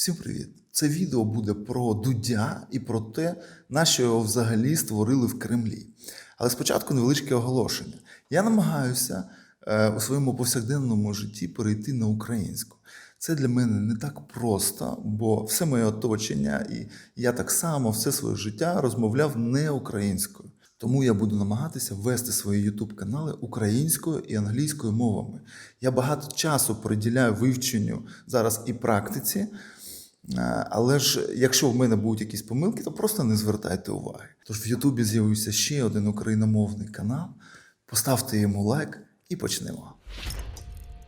Всім привіт! Це відео буде про Дудя і про те, на що його взагалі створили в Кремлі. Але спочатку невеличке оголошення. Я намагаюся е, у своєму повсякденному житті перейти на українську. Це для мене не так просто, бо все моє оточення, і я так само все своє життя розмовляв не українською. Тому я буду намагатися вести свої YouTube канали українською і англійською мовами. Я багато часу приділяю вивченню зараз і практиці. Е, Але ж якщо в мене будуть якісь помилки, то просто не звертайте уваги. Тож в Ютубі з'явився ще один україномовний канал. Поставте йому лайк і почнемо.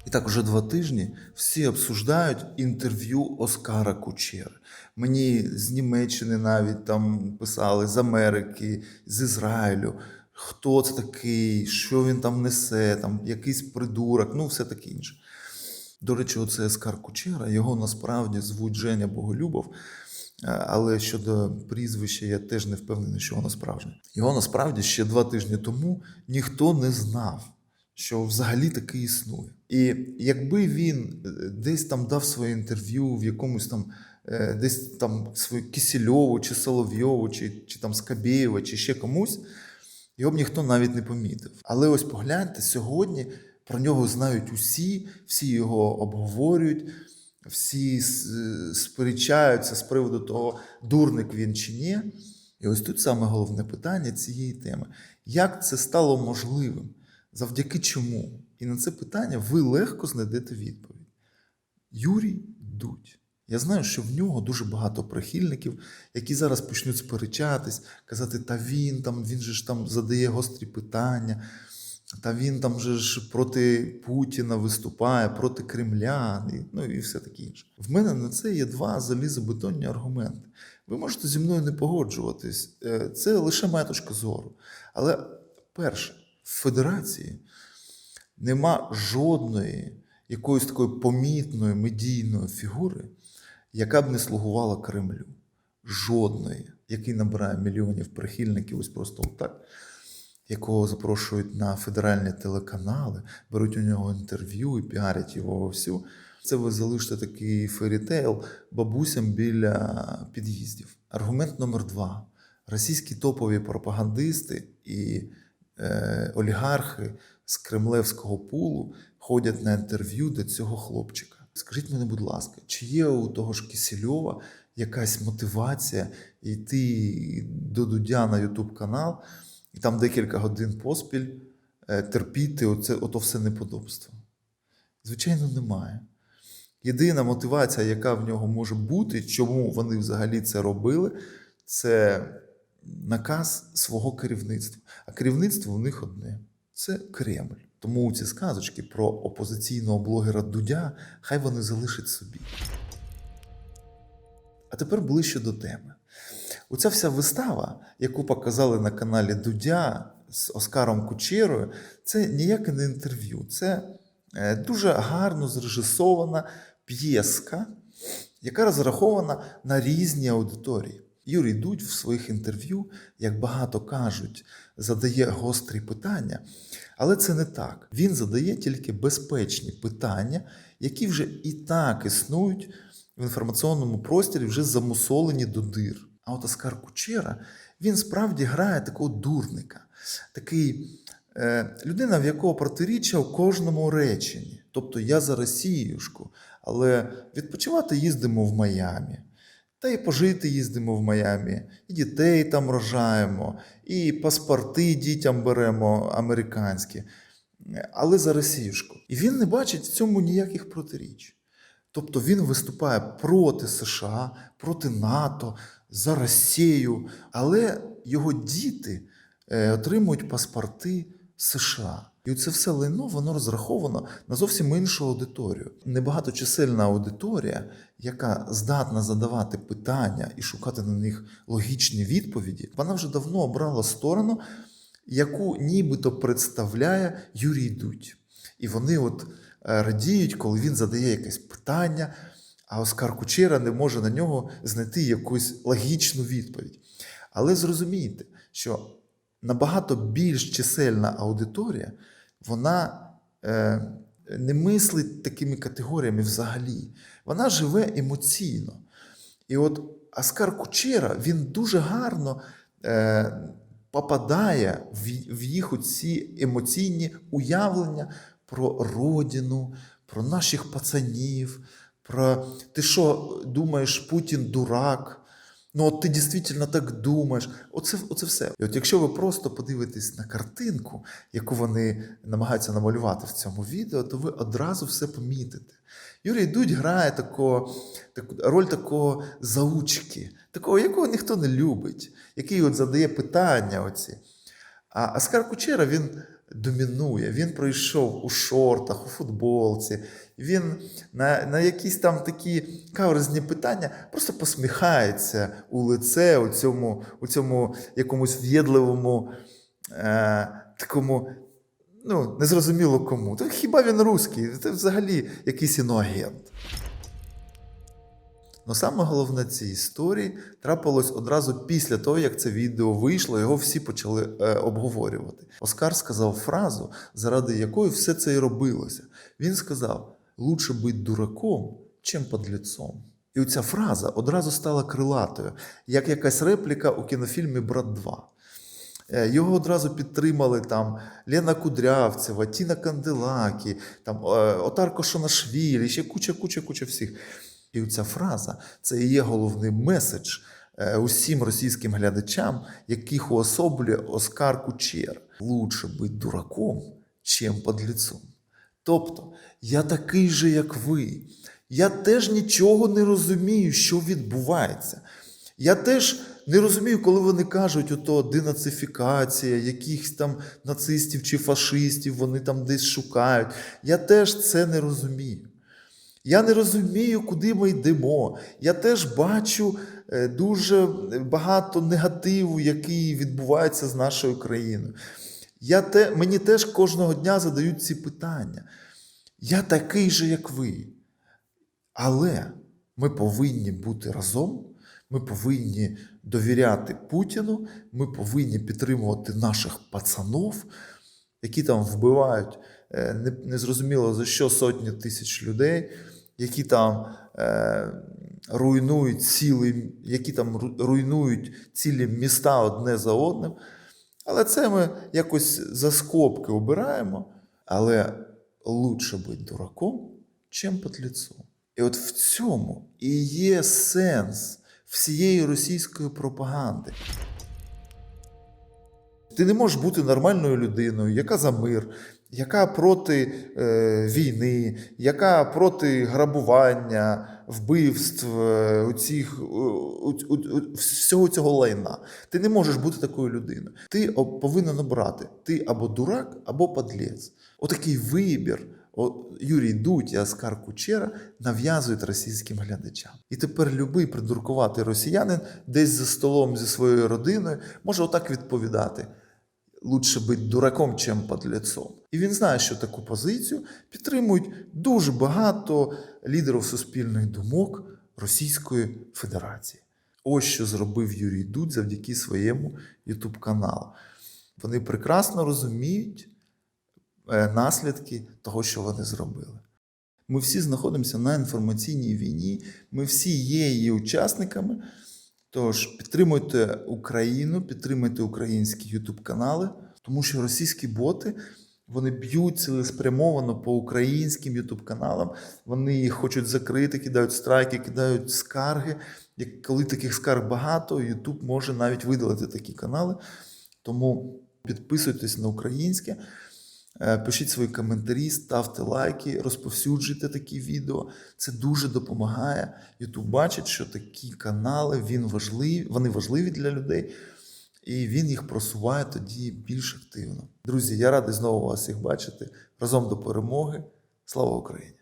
І так, уже два тижні всі обсуждають інтерв'ю Оскара Кучери. Мені з Німеччини навіть там писали, з Америки, з Ізраїлю. Хто це такий, що він там несе, там якийсь придурок, ну все таке інше. До речі, оце Оскар Кучера, його насправді звуть Женя Боголюбов. Е, Але щодо прізвища, я теж не впевнений, що воно справжнє. Його насправді ще два тижні тому ніхто не знав, що взагалі таке існує. І якби він е, десь там дав своє інтерв'ю в якомусь там, е, десь там свою Кисельову, чи Соловйову, чи, чи там Скабєєва, чи ще комусь, його б ніхто навіть не помітив. Але ось погляньте, сьогодні про нього знають усі, всі його обговорюють, всі сперечаються з приводу того, дурник він чи ні. І ось тут саме головне питання цієї теми: як це стало можливим? Завдяки чому? І на це питання ви легко знайдете відповідь. Юрій Дудь. Я знаю, що в нього дуже багато прихильників, які зараз почнуть сперечатись, казати, та він там, він же ж там задає гострі питання, та він там же ж проти Путіна виступає, проти Кремля, і, ну і все таке інше. В мене на це є два залізобетонні аргументи. Ви можете зі мною не погоджуватись, е, це лише моя точка зору. Але перше, в Федерації нема жодної якоїсь такої помітної медійної фігури, яка б не слугувала Кремлю. Жодної, який набирає мільйонів прихильників, ось просто отак, якого запрошують на федеральні телеканали, беруть у нього інтерв'ю і піарять його вовсю. Це ви залишите такий ферітейл бабусям біля під'їздів. Аргумент номер два: російські топові пропагандисти і е, олігархи з кремлевського пулу ходять на інтерв'ю до цього хлопчика. Скажіть мені, будь ласка, чи є у того ж Кисельова якась мотивація йти до Дудя на Ютуб канал і там декілька годин поспіль е, терпіти оце, ото все неподобство? Звичайно, немає. Єдина мотивація, яка в нього може бути, чому вони взагалі це робили, це наказ свого керівництва. А керівництво у них одне це Кремль. Тому ці сказочки про опозиційного блогера Дудя, хай вони залишать собі. А тепер ближче до теми. Оця вся вистава, яку показали на каналі Дудя з Оскаром Кучерою, це ніяке не інтерв'ю. Це е, дуже гарно зрежисована п'єска, яка розрахована на різні аудиторії. Юрій Дудь в своїх інтерв'ю, як багато кажуть, задає гострі питання, але це не так. Він задає тільки безпечні питання, які вже і так існують в інформаційному просторі, вже замусолені до дир. А от Оскар Кучера, він справді грає такого дурника, такий е, людина, в якого протиріччя у кожному реченні. Тобто я за Росіюшку, але відпочивати їздимо в Майамі. Та й пожити їздимо в Майамі, і дітей там рожаємо, і паспорти дітям беремо американські, але за Росіюшку. І він не бачить в цьому ніяких протиріч. Тобто він виступає проти США, проти НАТО, за Росію, але його діти е, отримують паспорти США. І це все лайно воно розраховано на зовсім іншу аудиторію. Небагаточисельна аудиторія, яка здатна задавати питання і шукати на них логічні відповіді, вона вже давно обрала сторону, яку нібито представляє Юрій Дудь. І вони от е, радіють, коли він задає якесь питання, а Оскар Кучера не може на нього знайти якусь логічну відповідь. Але зрозумійте, що набагато більш чисельна аудиторія, вона е, не мислить такими категоріями взагалі. Вона живе емоційно. І от Оскар Кучера він дуже гарно е, попадає в, в їх оці емоційні уявлення про родину, про наших пацанів, про ти що думаєш, Путін дурак. Ну, от ти дійсно так думаєш. Оце, оце все. І от якщо ви просто подивитесь на картинку, яку вони намагаються намалювати в цьому відео, то ви одразу все помітите. Юрій Дудь грає такого, таку роль такого заучки, такого, якого ніхто не любить, який от задає питання. Оці. А Оскар Кучера він домінує. Він пройшов у шортах, у футболці. Він на, на якісь там такі каверзні питання просто посміхається у лице у цьому, у цьому якомусь в'єдливому, е, такому, ну, незрозуміло кому. Та хіба він русський? Це взагалі якийсь іноагент. Но саме головне цій історії трапилось одразу після того, як це відео вийшло, його всі почали е, обговорювати. Оскар сказав фразу, заради якої все це і робилося. Він сказав: лучше бути дураком, чим подлецом. І оця фраза одразу стала крилатою, як якась репліка у кінофільмі Брат 2. Е, Його одразу підтримали там Лена Кудрявцева, Тіна Канделакі, там е, Отар Кошонашвілі, ще куча, куча, куча всіх. І ця фраза це і є головний меседж е, усім російським глядачам, яких уособлює Оскар Кучер. Лучше бути дураком, чим подлецом. Тобто, я такий же, як ви. Я теж нічого не розумію, що відбувається. Я теж не розумію, коли вони кажуть, ото денацифікація, якихось там нацистів чи фашистів вони там десь шукають. Я теж це не розумію. Я не розумію, куди ми йдемо. Я теж бачу е, дуже багато негативу, який відбувається з нашою країною. Я те, мені теж кожного дня задають ці питання. Я такий же, як ви. Але ми повинні бути разом, ми повинні довіряти Путіну, ми повинні підтримувати наших пацанов, які там вбивають е, незрозуміло за що сотні тисяч людей, які там е, руйнують цілі, які там руйнують цілі міста одне за одним. Але це ми якось за скобки обираємо. Але лучше бути дураком, чим подлецом. І от в цьому і є сенс всієї російської пропаганди. Ти не можеш бути нормальною людиною, яка за мир, яка проти е, війни, яка проти грабування, вбивств, е, у, у, у, у- всього цього лайна. Ти не можеш бути такою людиною. Ти о- повинен обрати: ти або дурак, або подлець. Отакий вибір. О, Юрій Дудь і Оскар Кучера нав'язують російським глядачам. І тепер любий придуркуватий росіянин десь за столом зі своєю родиною може отак відповідати: лучше бути дураком, чим подлецом. І він знає, що таку позицію підтримують дуже багато лідерів суспільних думок Російської Федерації. Ось що зробив Юрій Дудь завдяки своєму YouTube каналу. Вони прекрасно розуміють е, наслідки того, що вони зробили. Ми всі знаходимося на інформаційній війні, ми всі є її учасниками. Тож підтримуйте Україну, підтримуйте українські YouTube канали, тому що російські боти вони б'ють цілеспрямовано по українським YouTube каналам. Вони їх хочуть закрити, кидають страйки, кидають скарги. Як коли таких скарг багато, YouTube може навіть видалити такі канали. Тому підписуйтесь на українське. Е, Пишіть свої коментарі, ставте лайки, розповсюджуйте такі відео. Це дуже допомагає. Ютуб бачить, що такі канали він важливі, вони важливі для людей, і він їх просуває тоді більш активно. Друзі, я радий знову вас всіх бачити. Разом до перемоги. Слава Україні!